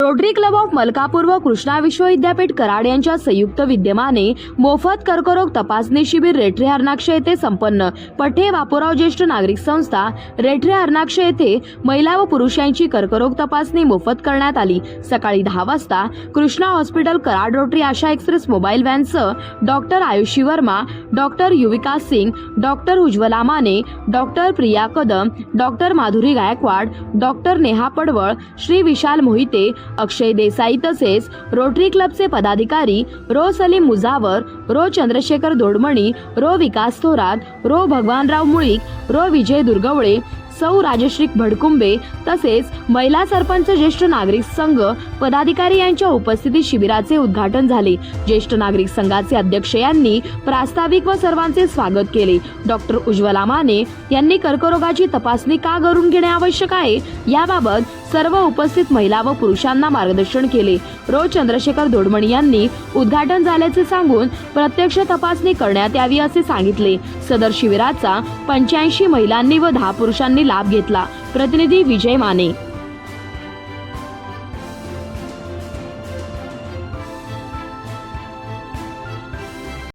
Rotary club of Malkapur व कृष्णा विश्वविद्यापीठ कराड यांच्या संयुक्त विद्यमाने मोफत कर्करोग तपासणी शिबिर रेठरे हरणाक्ष येथे संपन्न. पठे बापूराव ज्येष्ठ नागरिक संस्था रेठरे हरणाक्ष येथे महिला व पुरुषांची कर्करोग तपासणी मोफत करण्यात आली. सकाळी दहा वाजता Krishna hospital Karad rotary Asha express mobile व्हॅनसह doctor Ayushi Verma doctor Yuvika Singh doctor Ujjwala Mane doctor Priya Kadam doctor Madhuri Gaikwad doctor Neha Padwal Shri Vishal Mohite अक्षय देसाई तसेच रोटरी क्लबचे पदाधिकारी रो सलीम मुजावर रो चंद्रशेखर दोडमणी रो विकास थोरात रो भगवानराव मुळीक रो विजय दुर्गवळे सौ राजश्री भडकुंबे तसेच महिला सरपंच ज्येष्ठ नागरिक संघ पदाधिकारी यांच्या उपस्थितीत शिबिराचे उद्घाटन झाले. ज्येष्ठ नागरिक संघाचे अध्यक्ष यांनी प्रास्ताविक व सर्वांचे स्वागत केले. डॉक्टर उज्ज्वला माने यांनी कर्करोगाची तपासणी का करून घेणे आवश्यक आहे? याबाबत सर्व उपस्थित महिला व पुरुषांना मार्गदर्शन केले. रो चंद्रशेखर धोडमणी यांनी उद्घाटन झाल्याचे सांगून प्रत्यक्ष तपासणी करण्यात यावी असे सांगितले. सदर शिबिराचा पंच्याऐंशी महिलांनी व दहा पुरुषांनी लाभ घेतला. प्रतिनिधी विजय माने.